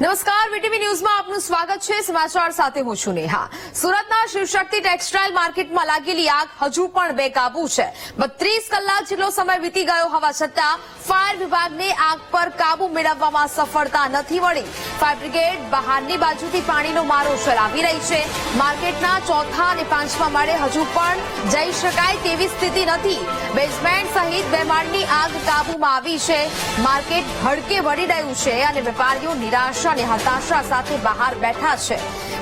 નમસ્કાર, વીટીવી ન્યૂઝમાં આપનું સ્વાગત છે. સમાચાર સાથે હું છું નેહા. સુરતના શિવશક્તિ ટેક્સટાઇલ માર્કેટમાં લાગેલી આગ હજુ પણ બેકાબુ છે. બત્રીસ કલાક જેટલો સમય વીતી ગયો હોવા છતાં ફાયર વિભાગને આગ પર કાબુ મેળવવામાં સફળતા નથી મળી. ફાયર બ્રિગેડ બહારની બાજુથી પાણીનો મારો ચલાવી રહી છે. માર્કેટના ચોથા અને પાંચમા માળે હજુ પણ જઈ શકાય તેવી સ્થિતિ નથી. બેઝમેન્ટ સહિત બે માળની આગ કાબુમાં આવી છે. માર્કેટ ભડકે વળી રહ્યું છે અને વેપારીઓ નિરાશા અને હતાશા સાથે બહાર બેઠા છે.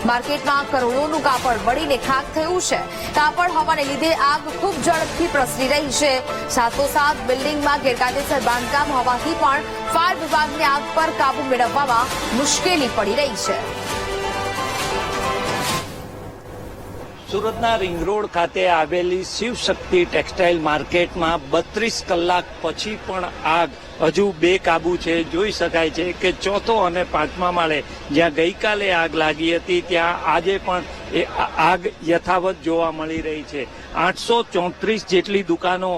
માર્કેટમાં કરોડોનું કાપડ બળીને ખાક થયું છે. કાપડ હોવાને લીધે આગ ખૂબ ઝડપથી પ્રસરી રહી છે. સાથોસાથ બિલ્ડિંગમાં ગેરકાયદેસર બાંધકામ હોવાથી પણ ફાયર વિભાગને આગ પર કાબુ મેળવવામાં મુશ્કેલી પડી રહી છે. સુરતના રિંગ રોડ ખાતે આવેલી શિવશક્તિ ટેક્સટાઇલ માર્કેટમાં બત્રીસ કલાક પછી પણ આગ. હજુ બેકાબુ છે. જોઈ શકાય છે કે ચોથો અને પાંચમા માળે જ્યાં ગઈકાલે આગ લાગી હતી, ત્યાં આજે પણ એ આગ યથાવત જોવા મળી રહી છે. આઠસો ચોત્રીસ જેટલી દુકાનો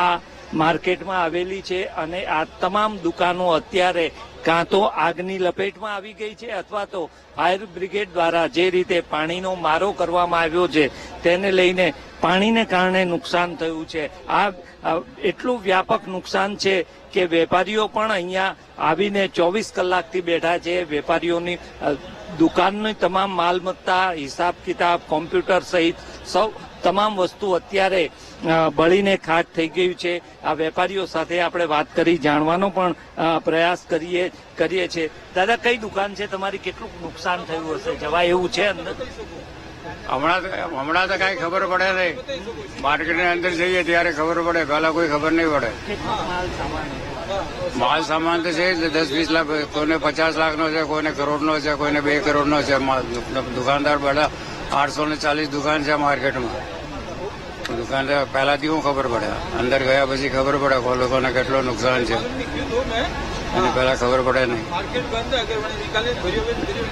આ માર્કેટમાં આવેલી છે અને આ તમામ દુકાનો અત્યારે કાં તો આગની લપેટમાં આવી ગઈ છે અથવા તો ફાયર બ્રિગેડ દ્વારા જે રીતે પાણીનો મારો કરવામાં આવ્યો છે, તેને લઈને પાણીને કારણે નુકસાન થયું છે. આ એટલું વ્યાપક નુકસાન છે કે વેપારીઓ પણ અહીંયા આવીને ચોવીસ કલાકથી બેઠા છે. વેપારીઓની દુકાનની તમામ માલમત્તા હિસાબ કિતાબ કોમ્પ્યુટર સહિત સૌ તમામ વસ્તુ અત્યારે બળીને ખાટ થઈ ગયું છે. આ વેપારીઓ સાથે આપણે વાત કરી જાણવાનો પણ પ્રયાસ કરીએ કરીએ છીએ. દાદા કઈ દુકાન છે તમારી? કેટલું નુકસાન થયું હશે? જવાય એવું છે અંદર? હમણાં તો હમણાં તો કઈ ખબર પડે નહીં. માર્કેટની અંદર જઈએ ત્યારે ખબર પડે. પહેલા કોઈ ખબર નહીં પડે. માલ સામાન તો છે દસ વીસ લાખ કોઈને પચાસ લાખનો છે કોઈને કરોડનો છે કોઈને બે કરોડનો છે. દુકાનદાર બધા આઠસો ને ચાલીસ દુકાન છે માર્કેટમાં. દુકાન પહેલાથી હું ખબર પડે. અંદર ગયા પછી ખબર પડે લોકોને કેટલું નુકસાન છે. એની પહેલા ખબર પડે નહીં.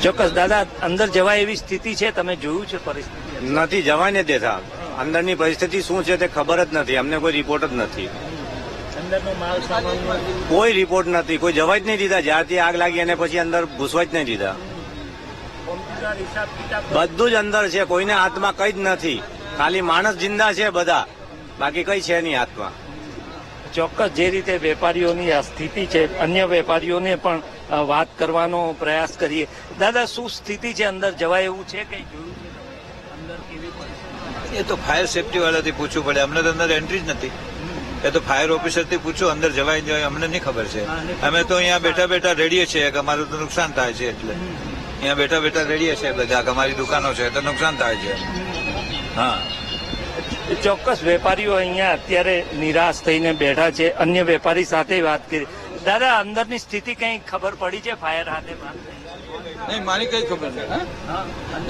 ચોક્કસ દાદા અંદર જવાય એવી સ્થિતિ છે? તમે જોયું છે પરિસ્થિતિ? નથી જવા ને દેતા. અંદરની પરિસ્થિતિ શું છે તે ખબર જ નથી. અમને કોઈ રિપોર્ટ જ નથી. અંદરનો માલ સામાન કોઈ રિપોર્ટ નથી. કોઈ જવા જ નહીં દીધા. જ્યારથી આગ લાગી અને પછી અંદર ઘૂસવા જ નહીં દીધા. બધું જ અંદર છે કોઈને હાથમાં કઈ જ નથી. ખાલી માણસ જિંદા છે બધા. બાકી કઈ છે નહીં હાથમાં. ચોક્કસ જે રીતે વેપારીઓની આ સ્થિતિ છે અન્ય વેપારીઓને પણ વાત કરવાનો પ્રયાસ કરીએ. દાદા શું સ્થિતિ છે અંદર? જવાય એવું છે કઈ જોયું છે? અંદર કેવી પરિસ્થિતિ? એ તો ફાયર સેફટી વાળાથી પૂછવું પડે. અમને તો અંદર એન્ટ્રી જ નથી. એ તો ફાયર ઓફિસરથી પૂછો અંદર જવાય જવાય અમને નહીં ખબર છે. અમે તો અહીંયા બેઠા બેઠા રેડીએ છીએ કે અમારું તો નુકસાન થાય છે એટલે. અહીંયા બેઠા બેઠા રેડીએ છે બધા અમારી દુકાનો છે તો નુકસાન થાય છે. હા. ચોક્કસ વેપારીઓ અહીંયા અત્યારે નિરાશ થઈને બેઠા છે. અન્ય વેપારી સાથે વાત કરી. દાદા અંદરની સ્થિતિ કઈ ખબર પડી છે ફાયર હાથે નહીં મારી કઈ ખબર નહીં હા?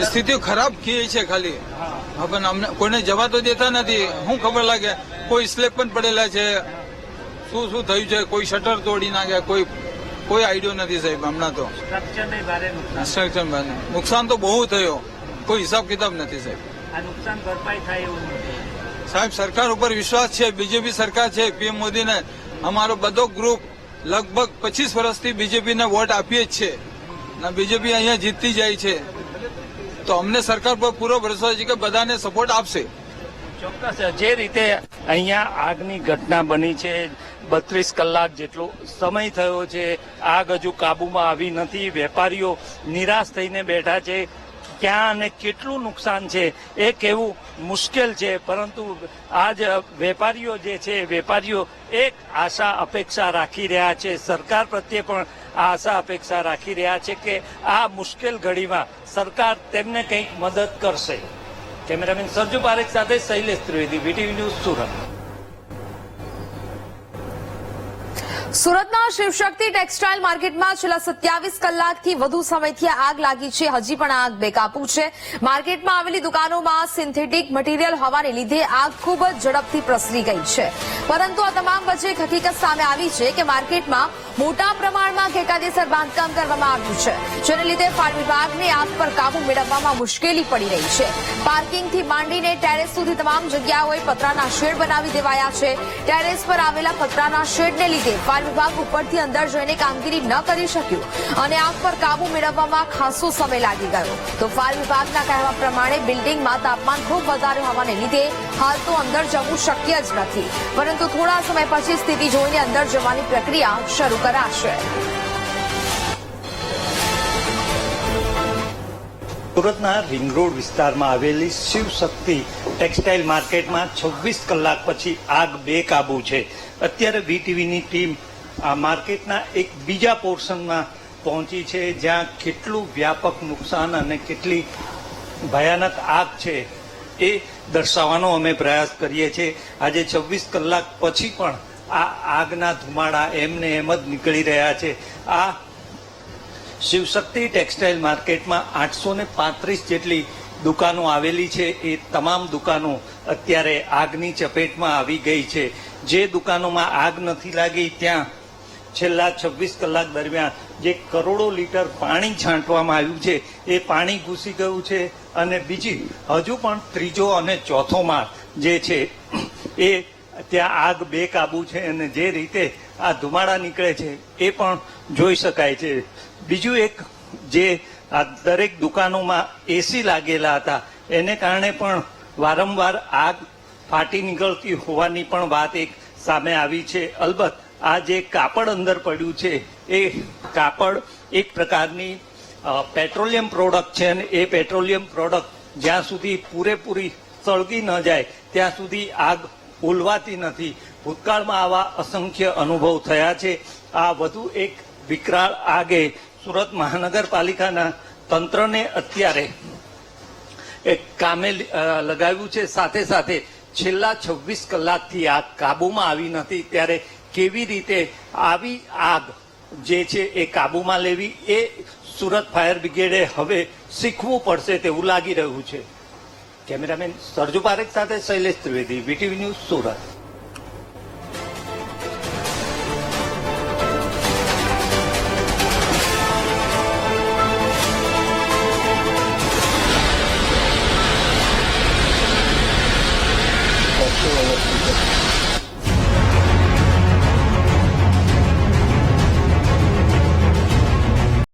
સ્થિતિ ખરાબ કી છે ખાલી. હા, પણ અમને કોઈને જવા તો દેતા નથી. શું ખબર લાગે કોઈ સ્લેબ પણ પડેલા છે. શું શું થયું છે કોઈ શટર તોડી નાખ્યા કોઈ કોઈ આઈડિયો નથી સાહેબ હમણાં તો. સ્ટ્રક્ચરને ભારે નુકસાન. તો બહુ થયો. કોઈ હિસાબ કિતાબ નથી સાહેબ. નુકસાન ભરપાઈ થાય એવું સાહેબ સરકાર ઉપર વિશ્વાસ છે બીજેપી સરકાર છે પીએમ મોદીને અમારો બધો ગ્રુપ લગભગ પચીસ વર્ષથી બીજેપીને વોટ આપીએ જ છે. અને બીજેપી અહીંયા જીતતી જાય છે. તો અમને સરકાર પર પૂરો ભરોસો છે કે બધાને સપોર્ટ આપશે. ચોક્કસ જે રીતે અહીંયા આગની ઘટના બની છે બત્રીસ કલાક જેટલો સમય થયો છે. આગ હજુ કાબુમાં આવી નથી. વેપારીઓ નિરાશ થઈને બેઠા છે. ક્યાં અને કેટલું નુકસાન છે એ કહેવું મુશ્કેલ છે. પરંતુ આજ વેપારીઓ જે છે, વેપારીઓ એક આશા અપેક્ષા રાખી રહ્યા છે. સરકાર પ્રત્યે પણ આશા અપેક્ષા રાખી રહ્યા છે કે આ મુશ્કેલ ઘડીમાં સરકાર તેમને કંઈક મદદ કરશે. કેમેરામેન સરજુ પારેખ સાથે શૈલેષ ત્રિવેદી, વીટીવી ન્યૂઝ સુરત. સુરતના શિવશક્તિ ટેક્સટાઇલ માર્કેટમાં છેલ્લા સત્યાવીસ કલાકથી વધુ સમયથી આગ લાગી છે. હજી પણ આગ બેકાબુ છે. માર્કેટમાં આવેલી દુકાનોમાં સિન્થેટિક મટીરીયલ હોવાને લીધે આગ ખૂબ જ ઝડપથી પ્રસરી ગઈ છે. પરંતુ આ તમામ વચ્ચે એક હકીકત સામે આવી છે કે માર્કેટમાં મોટા પ્રમાણમાં ગેરકાયદેસર બાંધકામ કરવામાં આવ્યું છે, જેને લીધે ફાયર વિભાગને આગ પર કાબુ મેળવવામાં મુશ્કેલી પડી રહી છે. પાર્કિંગથી માંડીને ટેરેસ સુધી તમામ જગ્યાઓએ પતરાના શેડ બનાવી દેવાયા છે. ટેરેસ પર આવેલા પતરાના શેડને લીધે ફાયર વિભાગ ઉપરથી અંદર જઈને કામગીરી ન કરી શક્યું અને આગ પર કાબુ મેળવવામાં ખાસો સમય લાગી ગયો. તો ફાયર વિભાગના કહેવા પ્રમાણે બિલ્ડિંગમાં તાપમાન ખૂબ વધારે હોવાને લીધે હાલ તો અંદર જવું શક્ય જ નથી. પરંતુ થોડા સમય પછી સ્થિતિ જોઈને અંદર જવાની પ્રક્રિયા શરૂ કરાશે. સુરતના રિંગ રોડ વિસ્તારમાં આવેલી શિવશક્તિ ટેક્સટાઇલ માર્કેટમાં છવ્વીસ કલાક પછી આગ બેકાબુ છે. અત્યારે વીટીવીની ટીમ આ માર્કેટના એક બીજા પોર્શનમાં પહોંચી છે, જ્યાં કેટલું વ્યાપક નુકસાન અને કેટલી ભયાનક આગ છે એ દર્શાવવાનો અમે પ્રયાસ કરીએ છીએ. આજે છવ્વીસ કલાક પછી પણ આ આગના ધુમાડા એમને એમ જ નીકળી રહ્યા છે. આ શિવશક્તિ ટેક્સટાઇલ માર્કેટમાં આઠસો ને પાંત્રીસ જેટલી દુકાનો આવેલી છે. એ તમામ દુકાનો અત્યારે આગની ચપેટમાં આવી ગઈ છે. જે દુકાનોમાં આગ નથી લાગી, ત્યાં છેલ્લા છવ્વીસ કલાક દરમિયાન જે કરોડો લીટર પાણી છાંટવામાં આવ્યું છે, એ પાણી ઘૂસી ગયું છે અને બીજી હજુ પણ ત્રીજો અને ચોથો માળ જે છે, એ ત્યાં આગ બેકાબુ છે અને જે રીતે આ ધુમાડા નીકળે છે, એ પણ જોઈ શકાય છે. બીજું એક જે આ દરેક દુકાનોમાં એસી લાગેલા હતા, એને કારણે પણ વારંવાર આગ ફાટી નીકળતી હોવાની પણ વાત એક સામે આવી છે. અલબત્ત આ જે કાપડ અંદર પડ્યું છે, એ કાપડ એક પ્રકારની પેટ્રોલિયમ પ્રોડક્ટ છે અને એ પેટ્રોલિયમ પ્રોડક્ટ જ્યાં સુધી પૂરેપૂરી સળગી ન જાય, ત્યાં સુધી આગ ઓલવાતી નથી. ભૂતકાળમાં આવા અસંખ્ય અનુભવ થયા છે. આ વધુ એક વિકરાળ આગે સુરત મહાનગરપાલિકાના તંત્રને અત્યારે એક કામે લગાવ્યું છે. સાથે સાથે છેલ્લા છવ્વીસ કલાકથી આગ કાબુમાં આવી નથી. ત્યારે કેવી રીતે આવી આગ જે છે એ કાબુમાં લેવી એ સુરત ફાયર બ્રિગેડે હવે શીખવું પડશે તેવું લાગી રહ્યું છે. કેમેરામેન સરજુ પારેખ સાથે શૈલેષ ત્રિવેદી, વીટીવી ન્યૂઝ સુરત.